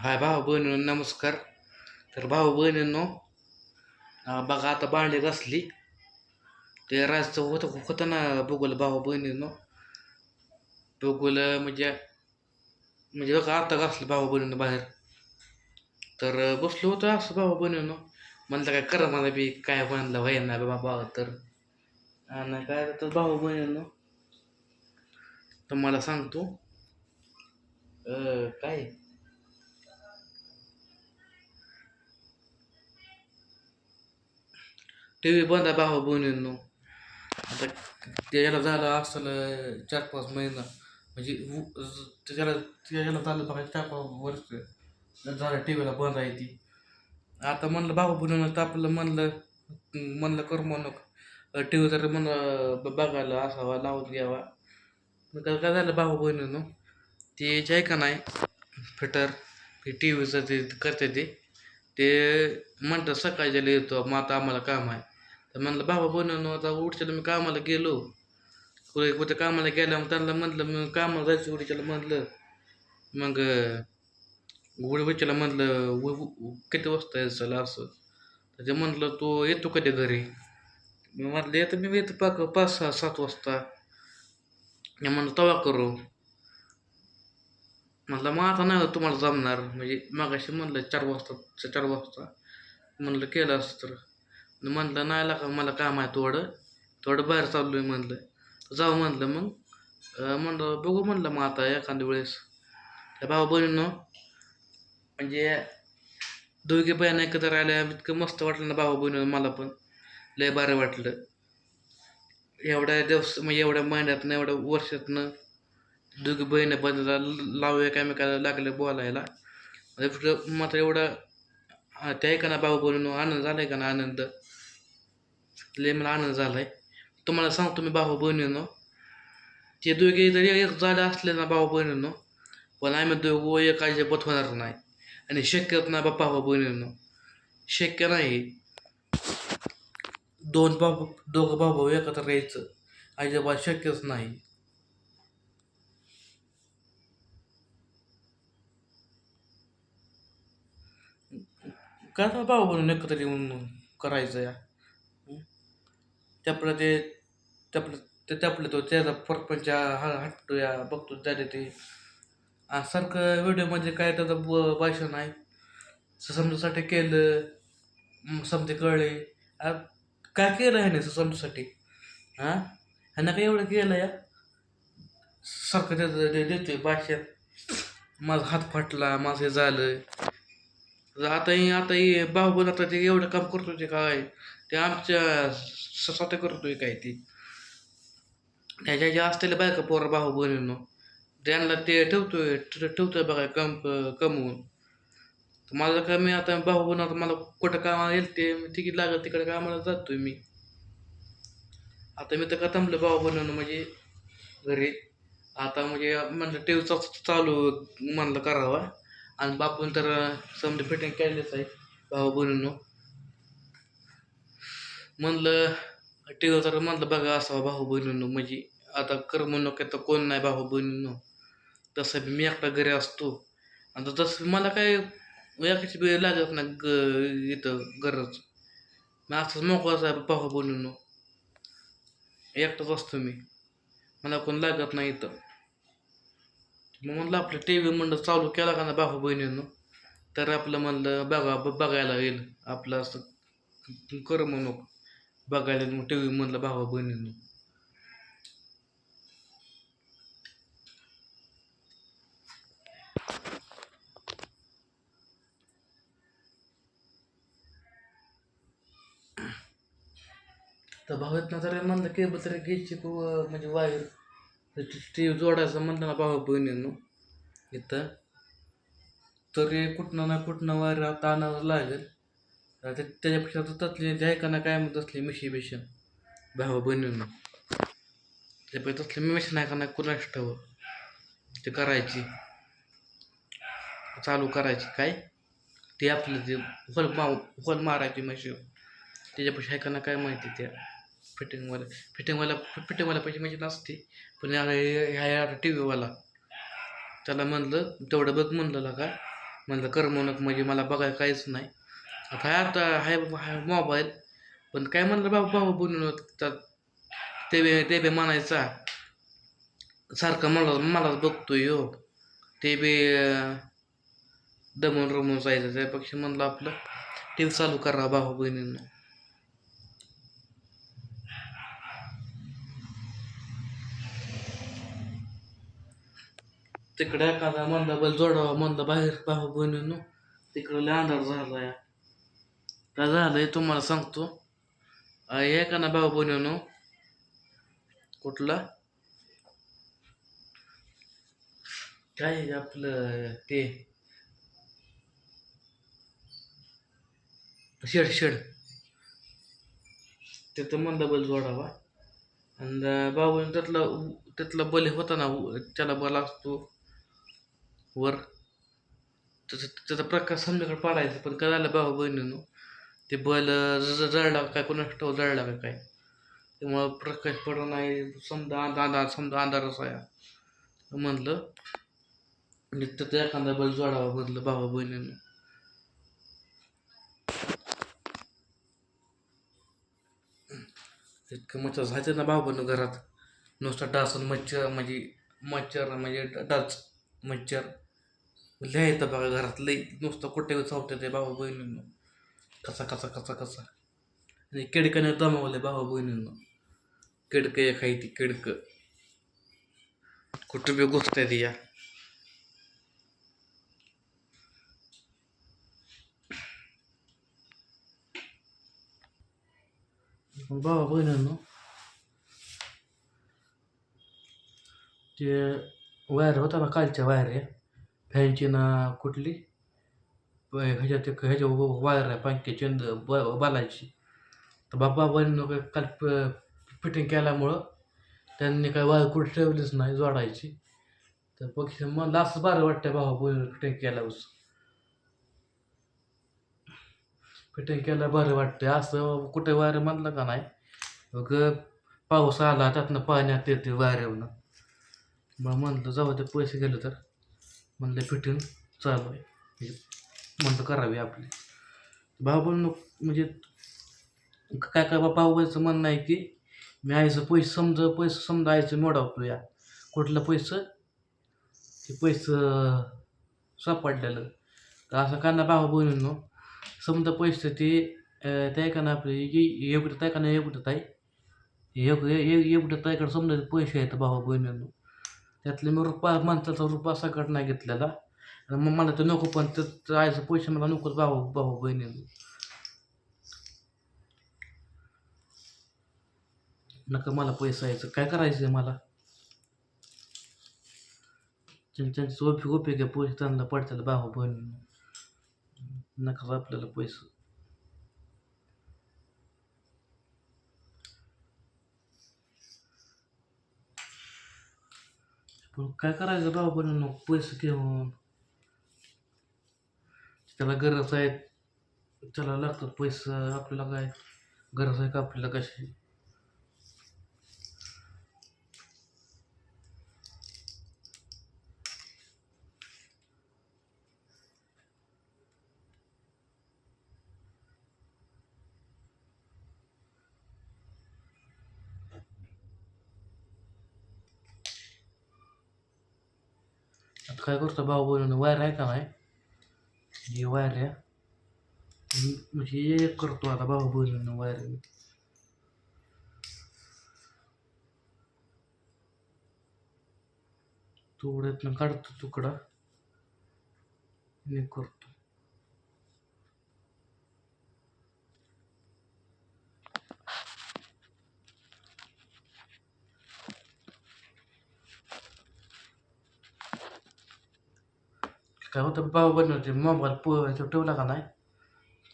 हाय भाऊ बहिणी नमस्कार. तर भाऊ बहिणींनो बघा आता बांडे घासली. ते राजचं होतं होतं ना बघूल भाऊ बहिणींनो? बघूल म्हणजे म्हणजे बघा आता घासलं भाऊ बहिणीनं बाहेर. तर बसलो होतो असं भाऊ बहिणींनो. म्हणलं काय करा मला बी काय म्हणलं व्हाय ना बाबा तर. आणि काय तर भाऊ बहिणींनो तुम्हाला सांगतो. काय? टी व्ही बंद आहे भाऊ बहिणींनो. आता त्याला झालं असलं चार पाच महिना. म्हणजे उ- ज- त्याला झालं बघा चार पाच वर्ष. झालं टी व्हीला बंद आहे ती. आता म्हणलं भाऊ बहिणीनं तर आपलं म्हणलं म्हणलं कर म्हणू. टी व्ही तर म्हणलं बघायला असावा लावून घ्यावा. काय झालं भाऊ बहिणीनं? ते जे का नाही फिटर टी व्हीचं ते करते ते ते म्हणतात सकाळी ज्याला येतो मग आता आम्हाला काम आहे. तर म्हणलं बाबा हो बनवून आता उडच्याला मी कामाला गेलो. कुठे कुठे कामाला गेल्या मग त्यांना म्हटलं मग कामाला जायचं उडीच्याला म्हटलं मग उडीच्याला म्हटलं उ- किती वाजता यायचं असं? तर ते म्हटलं तो येतो कधी घरी? मी म्हटलं येतं मी येतो पाक पाच सहा सात वाजता. मी म्हणलं तवा करू. म्हटलं मग आता नाही तुम्हाला जमणार. म्हणजे मागाशी म्हणलं चार वाजता चार वाजता. म्हणलं केलं असतं तर. म्हणलं नाही लागा मला काम आहे थोडं थोडं बाहेर चाललो आहे म्हणलं. जाऊ म्हणलं मग. म्हणलं बघू म्हणलं मग आता एखाद्या वेळेस. त्या भाऊ बहिणीनं म्हणजे दोघे बहिणी एकत्र आल्या इतकं मस्त वाटलं ना भाऊ बहिणीनं मला पण. लय बरं वाटलं. एवढ्या दिवस म्हणजे एवढ्या महिन्यातनं एवढ्या वर्षातनं दोघी बहिणी बंधला लावू एकामेकाला लागले बोलायला. म्हणजे मात्र एवढं त्या ते ना भाऊ बहिणीनं आनंद झालाय का ना आनंद? लय मला आनंद झालाय. तुम्हाला सांगतो मी भाऊ बहिणीनं. ते दोघे जरी एक झाले असले ना भाऊ बहिणीनं पण आम्ही दोघं एक अजिबात होणार नाही. आणि शक्यच नाही बाप्पा भाऊ बहिणीनं. शक्य नाही. दोन भाऊ दोघं भाऊ भाऊ एकत्र यायचं अजिबात शक्यच नाही. का भाऊ बहिणी एकत्र येऊन करायचं या? त्यापलं ते त्यापलं ते त्यापलं तो त्याचा परपंच हा हटतो या बघतो त्याने ते. सारखं व्हिडिओमध्ये काय त्याचं ब भाषण आहे. समजासाठी केलं समजे कळले. काय केलं ह्याने समजासाठी हां ह्यांना काय एवढं केलं या? सारखं त्याचं ते आहे भाषण. माझा हात फाटला माझं हे झालं. आताही आताही बाहुबल आता ते एवढं काम करतो ते काय? ते आमच्या स्वतः करतोय काय ते? त्याच्या ज्या असलेल्या बायका पोर भाऊ बहिणींनो त्यांना ते ठेवतोय ठेवतोय बघा कम कमवून. तर माझं काय मी आता भाऊ बनवतो मला कुठं कामाला येईल ते मी तिकीट लागत तिकडे कामाला जातोय मी. आता मी तर का थांबलो भाऊ बनवणं म्हणजे घरी? आता म्हणजे म्हणलं टी चालू म्हणलं करावा. आणि बापून तर समजा फिटिंग केलेच आहे भाऊ बनवणं म्हणलं टी व्ही तर म्हटलं बघा असावा भाऊ बहिणीनं म्हणजे आता करमणूक तर कोण नाही भाऊ बहिणीनं. तसं बी मी एकटा घरी असतो. आता तसं मला काय एकाची बी लागत नाही ग इथं गरज मी असंच मोकळाच आहे भाऊ बहिणीनं. एकटाच असतो मी. मला कोण लागत नाही इथं. मग म्हणलं आपलं टी व्ही म्हणलं चालू केला का ना भाऊ बहिणीनं? तर आपलं म्हणलं बघा ब- बघायला येईल. आपलं असं करमणूक बघायला मग टी व्हीमधला भावा बहिणीनं. तर भावात ना जरा म्हणलं केबल तरी घ्यायची किंवा म्हणजे वायर टी व्ही जोडायचं म्हणलं ना भावा बहिणींनो इथं. तरी कुठनं ना कुठनं वायर आता आणावं लागेल. ते त्याच्यापेक्षा तर तसली जे आहे काय म्हणत असली मिशी भावा बहिणीनं. त्यापेक्षा तसली मिशन आहे का नाही कुणाच ठेव ते करायची. चालू करायची. काय? ते आपलं ते होल मा होल मारायची मशीन त्याच्यापेक्षा ऐकांना काय माहिती त्या? फिटिंगवाला फिटिंगवाला फिटिंगवाला पैसे म्हणजे मशीन नसते. पण ह्या टी व्हीवाला त्याला म्हणलं तेवढं बघ म्हणलं का? म्हणलं करमणूक म्हणजे मला बघायला काहीच नाही. आता हाय आता हाय हाय मोबाईल पण काय म्हणलं बाबा भाऊ बनून ते बी ते बी म्हणायचा. सारखं मला मलाच बघतोय हो. ते बी दमन दमून रमून जायचं त्यापेक्षा म्हणलं आपलं टी व्ही चालू करा भाऊ बहिणींना. तिकडे एखादा म्हणलं बैल जोडावा म्हणलं बाहेर भाऊ बहिणींनो. तिकडं लय अंधार झाला या काय झालंय तुम्हाला सांगतो आ, का ना भाऊ बहिणींनो कुठला काय आहे आपलं ते शेड शेड तिथं म्हणलं बल जोडावा आणि बाबू त्यातला त्यातला बल होता ना त्याला बल असतो वर त्याचा त्याचा प्रकाश संध्याकडे पाडायचा पण काय झालं भाऊ बहिणीनं ते बल जळला काय कोणाष्टव जळला का काय? त्यामुळं प्रकाश पडत नाही समजा अंधा अंधार समजा अंधारच आहे. म्हणलं नित्य त्यात एखादा बल जोडावा म्हटलं बाबा बहिणीनं. इतकं मच्छर झायचं ना भाऊ घरात. नुसता डासून मच्छर म्हणजे मच्छर म्हणजे डाच मच्छर. लिहायचं बघा घरात लई नुसतं कुठे चावतं ते भाऊ बहिणीनं. कसा कसा कसा कसा. आणि किडकाने दमावले भाऊ बहिणींनो. किडकं एक आहे किडकं. कुठं बी घुसताय ती या. भाऊ बहिणींनो. ते वायर होता ना कालच्या वायर आहे फॅनची ना कुठली? प- ह्याच्यात ह्याच्या वायर आहे पंख्याची ब बालाची तर बाबा बहिणीनं काय काल फिटिंग केल्यामुळं त्यांनी काय वायर कुठे ठेवलीच नाही जोडायची तर पक्षी मला असं बरं वाटतं बाबा बहिणी फिटिंग केल्यावर फिटिंग केल्या बरं वाटतं असं कुठे वायर म्हणलं का नाही मग पाऊस आला त्यातनं पाण्यात येते वाऱ्यावरनं मग म्हणलं जाऊ ते पैसे गेले तर म्हणलं फिटिंग चालू आहे म्हणजे म्हणलं करावी आपली. भाऊ म्हणजे काय काय बा भाऊबाईचं म्हणणं आहे की मी आईचं पैसे समजा पैसे समजा आईचं मोडावतो या. कुठलं पैसं? ते पैसं सापडलेलं. तर असं काना भाऊ बहिणींनो समजा पैसे ते त्या का ना आपले एवढं त्या का ना एवढं आहे एवढं ताईकडं समजा पैसे आहेत भाऊ बहिणींनो त्यातले मी रुपा माणसाचा रुपया सकट नाही घेतलेला. मग मला ते नको पण ते आयचं पैसे मला नकोच भाऊ भाऊ बहिणी. नका मला पैसा यायचं. काय करायचं आहे मला त्यांचे ओपी ओपी काय पैसे त्यांना पडतात भाऊ बहिणी. नका आपल्याला पैसे. पण काय करायचं भाऊ बहिणींनो? पैसे घेऊन. त्याला गरज आहे. त्याला लागतात पैसे आपल्याला काय? गरज आहे का आपल्याला कशी? आता काय करतो भाऊ बहिणीनं? वायर आहे का नाही? ही वायर म्हणजे एक करतो आता भाऊ बहिणीनं वायर. तुकड्यातनं काढतो तुकडा. आणि करतो. काय होतं बाबा बनवते मोबाईल प ठेवला का नाही?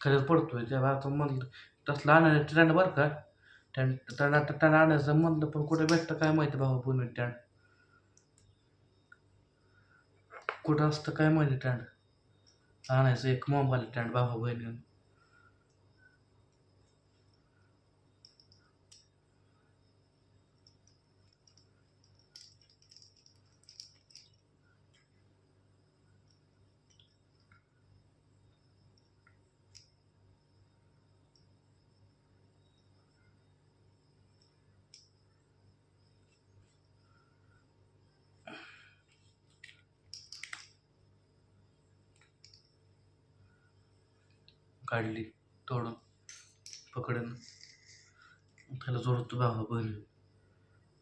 खरंच पडतोय त्याला आता म्हणलं तसलं आणायचं ट्रेंड बरं का? ट्रेंड ट्रेंड ट्रेंड आणायचं म्हणलं पण कुठे भेटतं काय माहिती बाबा बनवते टँड कुठं असतं काय माहिती ट्रेंड आणायचं एक मोबाईल स्टँड बाबा बहिणी काढली तोडून पकडून. त्याला जोडतो बाबा बहीण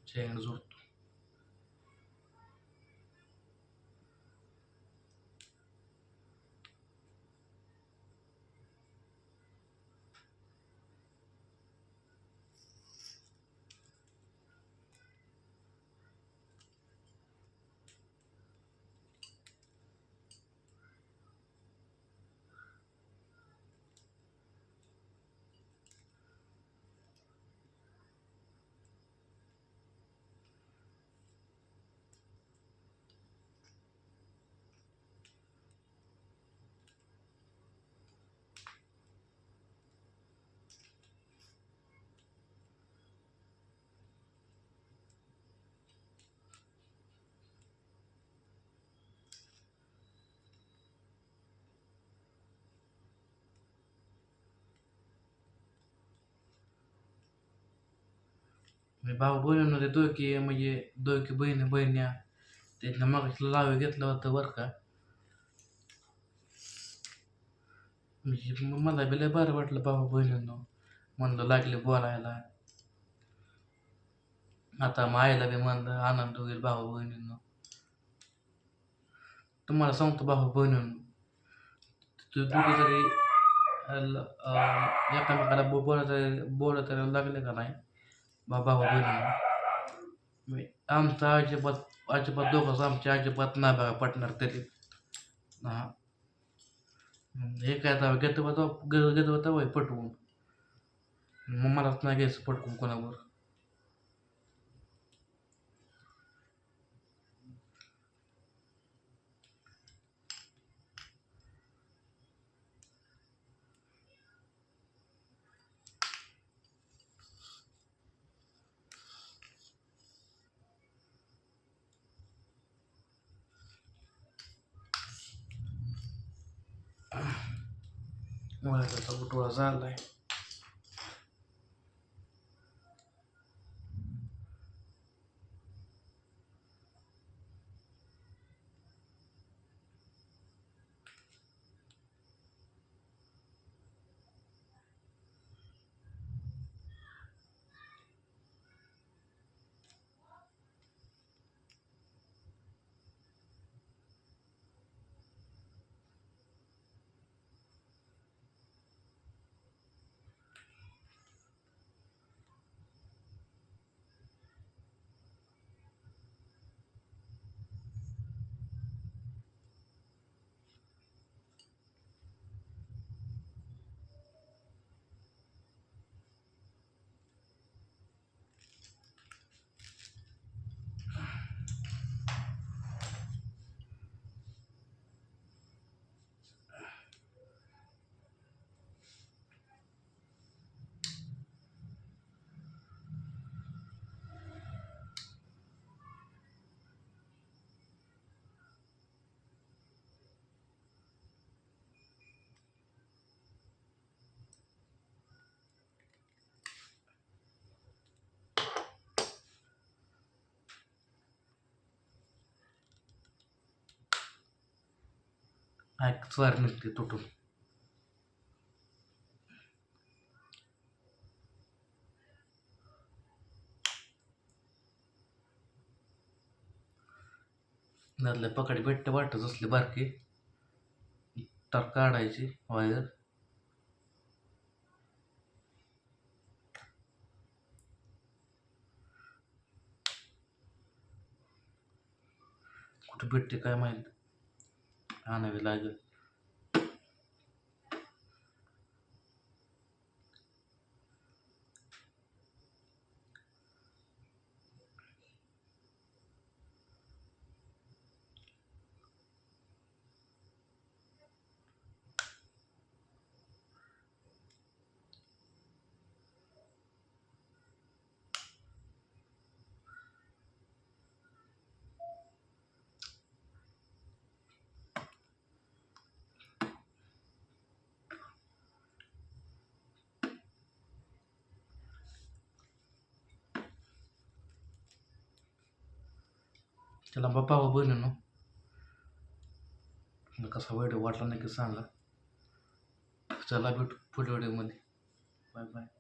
चेंगड जोडतो मी भाऊ बहिणीमध्ये दोघी म्हणजे दोघी बहिणी बहिण्या त्यांना मग लावे घेतलं होतं बरं का म्हणजे मला बी लय बरं वाटलं भाऊ बहिणींनो म्हणलं लागले बोलायला आता मायला बी म्हणलं आनंद होईल भाऊ बहिणींनो तुम्हाला सांगतो भाऊ बहिणींनो तू दोघी तरी अल- अं, एकामेकाला बोलत बोलत लागले का नाही बाबा बहिणी मी आमचा अजिबात अजिबात दोघंच आमच्या अजिबात नाही बघा पटणार तरी हा हे काय आता घेतो घेतो होता वय पटवून मग मलाच नाही घ्यायचं पटकून कोणावर मला त्याचा बुटवा झालाय ऐक स्वार निघते तुटून. त्यातले पकडी भेटते वाटत असली बारकी. तर काढायची वायर. कुठे भेटते काय माहिती? आणावी लागेल त्याला बाबा हो बहिणीनो कसा व्हिडिओ वाटला नाही की सांगा. चला भेटू पुढल्या व्हिडिओमध्ये बाय बाय.